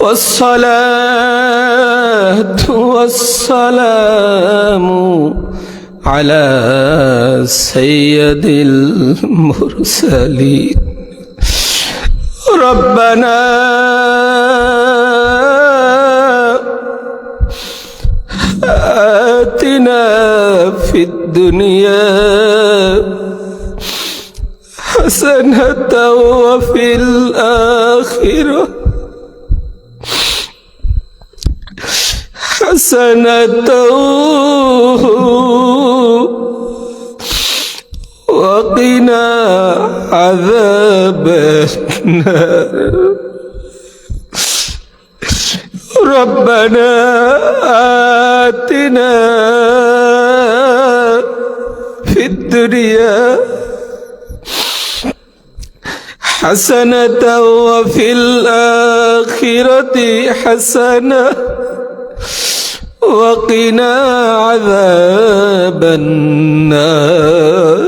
والصلاة والسلام على سيد المرسلين. ربنا آتنا في الدنيا حسنة وفي الآخرة حسنة وقنا عذاب النار. ربنا آتنا في الدنيا حسنة وفي الآخرة حسنة. وقنا عذاب النار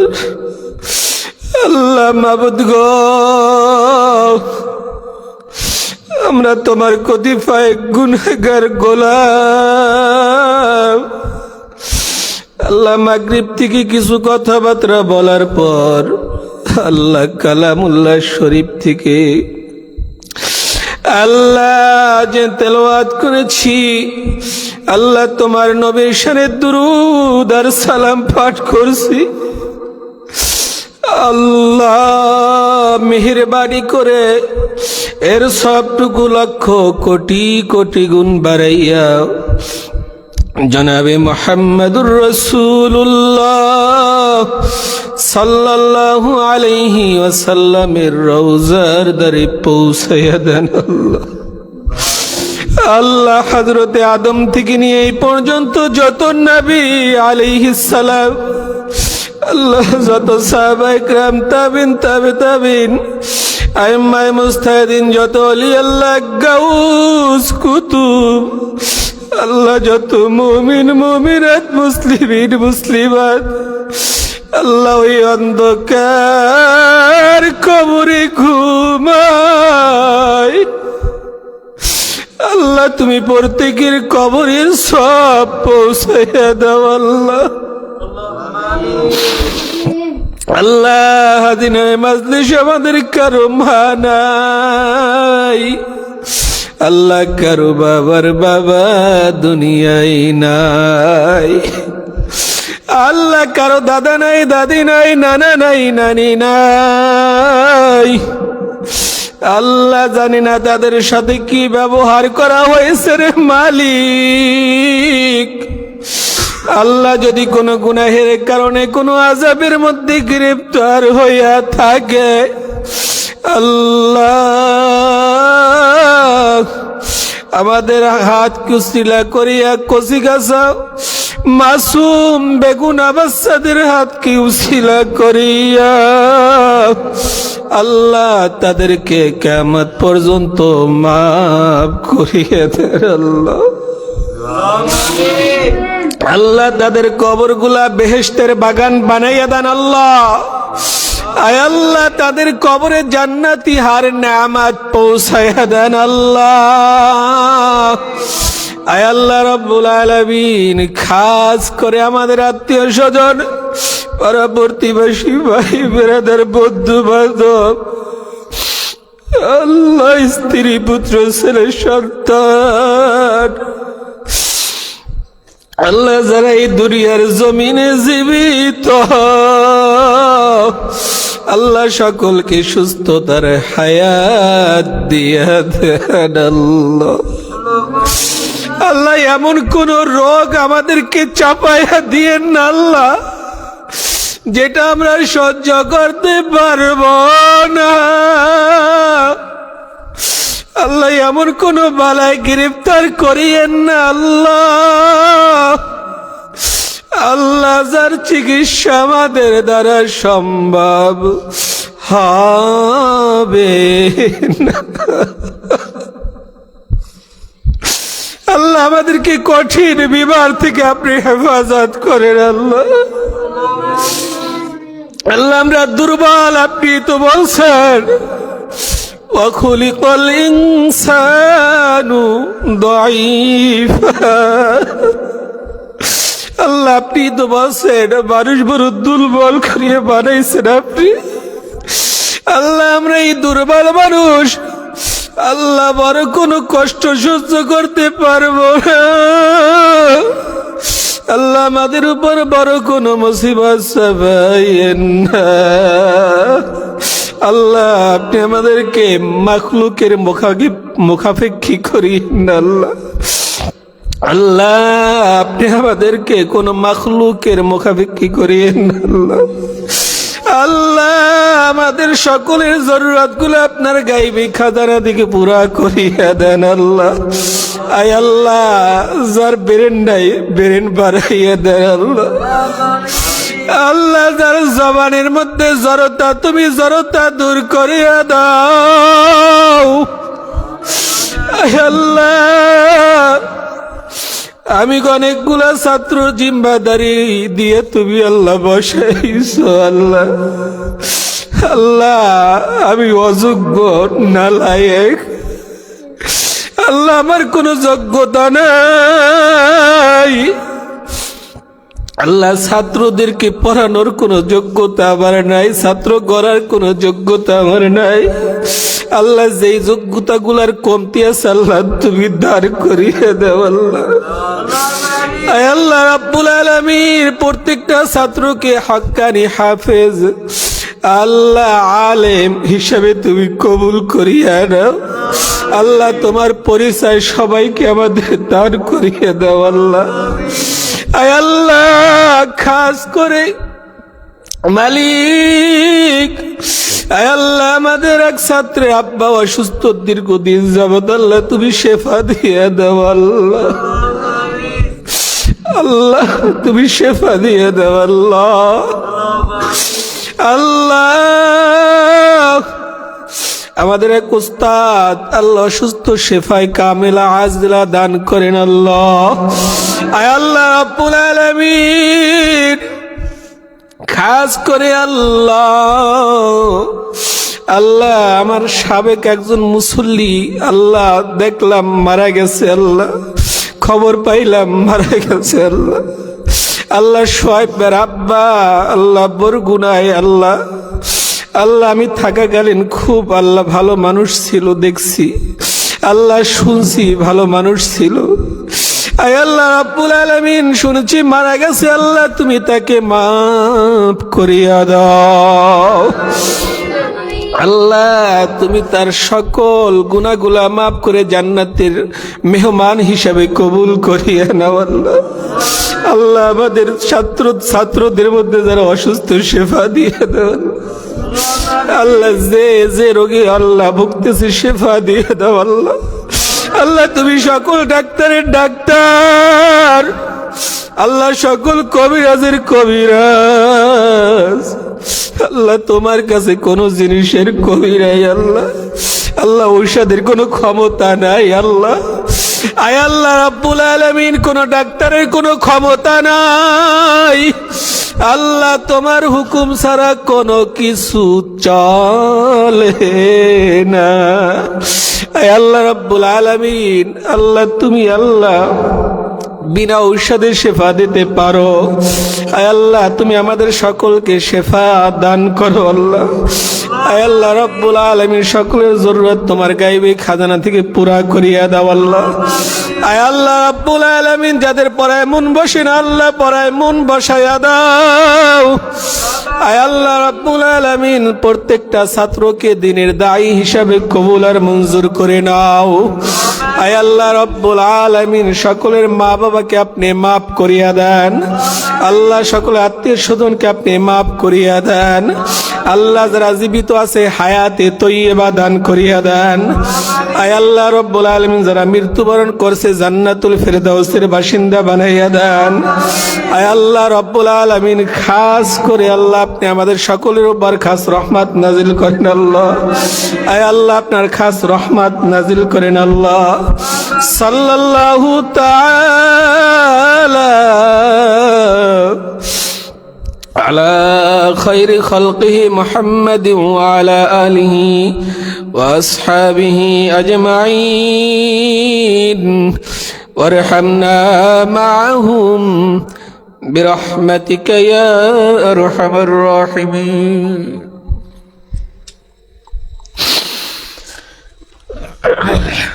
আল্লাহ মাবুদ গো আমরা তোমার কতিফায় গুনগার গোলাম আল্লাহ মাগরিব থেকে কিছু কথাবার্তা বলার পর আল্লাহ কালামুল্লাহ শরীফ থেকে আল্লাহ যে তেলাওয়াত করেছি আল্লাহ তোমার নবীর সানে দুরুদ আর সালাম পাঠ করছি। আল্লাহ মেহেরবানি করে এর সবটুকু লক্ষ কোটি কোটি গুণ বাড়াইয়া জনাবে মোহাম্মদুর রসুল্লাহ সাল্লাল্লাহু আলাইহি ওয়াসাল্লামের রওজার দ্বারে পৌঁছাইয়া দেন আল্লাহ। আল্লাহ হজরতে আদম থেকে নিয়ে এই পর্যন্ত যত নবী আলাইহিস সালাম, আল্লাহ যত সাহাবাইকরাম তাবিন, তাবে, তাবিন আইম্মাই মুস্তাহিদিন, যত অলি, আল্লাহ গাউস কুতুব, আল্লাহ যত মুমিন, মুমিনাত, মুসলিমিন, মুসলিমাত, আল্লাহ ওই অন্ধকার কবরে ঘুমায়। আল্লাহ, তুমি প্রত্যেকের কবরের সব পৌঁছাইয়া দাও, আল্লাহ। আল্লাহ হাদিনায় মাজলিস আমাদের কারও মানাই আল্লাহ, কারও বাবার বাবা দুনিয়ায় নাই। আল্লাহ, কারও দাদা নাই, দাদি নাই, নানা নাই, নানি নাই। আল্লাহ জানি না তাদের সাথে কি ব্যবহার করা হয়েছে রে মালিক। আল্লাহ যদি কোনো গুনাহের কারণে কোনো আজাবের মধ্যে গ্রেপ্তার হইয়া থাকে, আল্লাহ আমাদের হাত কুস্তিলা করিয়া কষি গাছা, মাসুম বেগুন আবাসাদের হাত কি করিয়া আল্লাহ তাদেরকে কেমত পর্যন্ত মাফ করিয়ে দেন আল্লাহ। আল্লাহ তাদের কবরগুলা বেহেস্তের বাগান বানাইয়া দেন আল্লাহ। আল্লাহ তাদের কবরে জান্নাতি হার নামাজ পৌঁছাইয়া দেন আল্লাহ। আয় আল্লাহ রব্বুল আলামিন, খাস করে আমাদের আত্মীয় স্বজন। পরবর্তীবাসী ভাই বেড়াদের বন্ধু বান্ধব আল্লাহ, স্ত্রী, পুত্র, ছেলে, সন্তান। আল্লাহ যারা এই দুনিয়ার জমিনে জীবিত, আল্লাহ সকলকে সুস্থতার হায়াত দিয়া দেন আল্লাহ। আল্লাহ, এমন কোন রোগ আমাদেরকে চাপাইয়া দিয়েন না আল্লাহ। যেটা আমরা সহ্য করতে পারব না। আল্লাহ এমন কোন বালায় গ্রেফতার করিয়েন না আল্লাহ। আল্লাহ যার চিকিৎসা আমাদের দ্বারা সম্ভব হবে না। আল্লাহ আমাদেরকে কঠিন বিমার থেকে আপনি হেফাজত করেন, আল্লাহ। আল্লাহ আমরা দুর্বল আপনি তো বলছেন وخلق الإنسان ضعيفا আল্লাহ আপনি তো বলছেন মানুষ বড় দুর্বল করিয়ে বানাইছেন আপনি আল্লাহ আমরা এই দুর্বল মানুষ আল্লাহ বড় কোনো কষ্ট সহ্য করতে পারবো না আল্লাহ আমাদের উপর বড় কোনো মুসিবত চাপাইয়েন না। আল্লাহ, আপনি আমাদেরকে মাখলুকের মুখাগি মুখাপেক্ষি করিয়েন আল্লাহ। আল্লাহ, আপনি আমাদেরকে কোন মাখলুকের মুখাপেক্ষি করিয়েন আল্লাহ। আল্লাহ, আমাদের সকলের জরুরতগুলো আপনার গাইবি খাজানা দিকে পুরা করিয়া দেন আল্লাহ। আয় আল্লাহ, যার বেরেন নাই, বেরেন বাড়াইয়া দেন আল্লাহ। আল্লাহ, যার জবানের মধ্যে জড়তা, তুমি জড়তা দূর করিয়া দাও। আয় আল্লাহ আমি অনেকগুলা ছাত্র জিম্বাদারি দিয়ে তুমি আল্লাহ বসাইছ, আল্লাহ। আল্লাহ, আমি অযোগ্য না লায়ক। আল্লাহ, আমার কোনো যোগ্যতা নাই। আল্লাহ, ছাত্রদেরকে পড়ানোর কোনো যোগ্যতা আমার নাই, ছাত্র গড়ার কোনো যোগ্যতা আমার নাই। আল্লাহ যেই যোগ্যতা গুলার কমতি আছে আল্লাহ তুমি দাঁড় করিয়ে দেও আল্লাহ। আল্লাহ রাব্বুল আলামিন, প্রত্যেকটা ছাত্রকে হাক্কানি হাফেজ, আল্লাহ আলেম হিসাবে তুমি কবুল করিয়া নাও। আল্লাহ তোমার পরিচয় সবাইকে আমাদের দান করিয়ে দাও আল্লাহ। আল্লাহ, খাস করে মালিক আল্লাহ, আমাদের এক ছাত্রের আব্বা অসুস্থ, দীর্ঘদিন যাবত আল্লাহ তুমি শেফা দিয়ে দাও, আল্লাহ। আল্লাহ, তুমি শেফা দিয়ে দাও, আল্লাহ। আল্লাহ। আমাদের এক উস্তাদ, আল্লাহ সুস্থ শেফায় কামেলা আজলা দান করেন, আল্লাহ। আয় আল্লাহ, রাব্বুল আলামিন। খাস করে আল্লাহ। আল্লাহ, আমার সাবেক একজন মুসল্লি, আল্লাহ, দেখলাম মারা গেছে আল্লাহ। খবর পাইলাম মারা গেছে আল্লাহ। আল্লাহ সোয়েবের আব্বা, আল্লাহ বরগুনায় আল্লাহ। আল্লাহ, আমি থাকাকালীন খুব আল্লাহ ভালো মানুষ ছিল, দেখছি। আল্লাহ শুনছি, ভালো মানুষ ছিল। আল্লাহ রাব্বুল আলামিন, শুনেছি মারা গেছে আল্লাহ, তুমি তাকে মাফ করিয়া দাও। আল্লাহ, তুমি তার সকল গুনাগুলা মাফ করে জান্নাতের মেহমান হিসাবে কবুল করিয়া নাও আল্লাহ। আল্লাহ আমাদের ছাত্র, ছাত্রদের মধ্যে যারা অসুস্থ সেবা দিয়ে দাও। আল্লাহ, যে যে রোগী আল্লাহ ভুগতেছে, শেফা দিয়ে দাও আল্লাহ। আল্লাহ, তুমি সকল ডাক্তারের ডাক্তার। আল্লাহ, সকল কবিরাজের কবিরাজ। আল্লাহ, তোমার কাছে কোনো জিনিসের কবিরাই আল্লাহ। আল্লাহ, ঔষধের কোনো ক্ষমতা নাই, আল্লাহ। আয় আল্লাহ, রাব্বুল আলামিন, কোন ডাক্তারের কোনো ক্ষমতা নাই। আল্লাহ, তোমার হুকুম ছাড়া কোনো কিছু চলে না। আল্লাহ রব্বুল আলমিন আল্লাহ তুমি আল্লাহ। বিনা ঔষধে শেফা দিতে পারো। আল্লাহ, তুমি আমাদের সকলকে শেফা দান করো আল্লাহ। আল্লাহ, রব্বুল আলমীর সকলের জরুরত তোমার গাইবে, খাজানা থেকে পুরা করিয়া দাও আল্লাহ। আল্লাহ, রব্বুল আলমিন, যাদের পড়ায় মন বসে না, আল্লাহ পড়ায় মন বসাইয়া দাও। আল্লাহ, রব্বুল আলমিন, প্রত্যেকটা ছাত্রকে দিনের দায়ী হিসাবে কবুল আর মঞ্জুর করে নাও। আয় আল্লাহ রব্বুল আলমিন, সকলের মা বাবাকে আপনি মাফ করিয়া দেন। আল্লাহ সকলের আত্মীয় স্বজনকে আপনি মাফ করিয়া দেন। আল্লাহ যারা জীবিত আছে, হায়াতে তৈবা দান করিয়া দেন। আয় আল্লাহ রব্বুল আলমিন যারা মৃত্যুবরণ করছে, জান্নাতুল ফেরদাউসের বাসিন্দা বানাইয়া দেন। আয় আল্লাহ রব্বুল আলমিন, খাস করে আল্লাহ আপনি আমাদের সকলের উপর খাস রহমত নাজিল করেন আল্লাহ। আয় আল্লাহ আপনার খাস রহমত নাজিল করেন আল্লাহ। সাল্লাল্লাহু তাআলা على خير خلقه محمد وعلى آله وأصحابه أجمعين. وارحمنا معهم برحمتك يا أرحم الراحمين.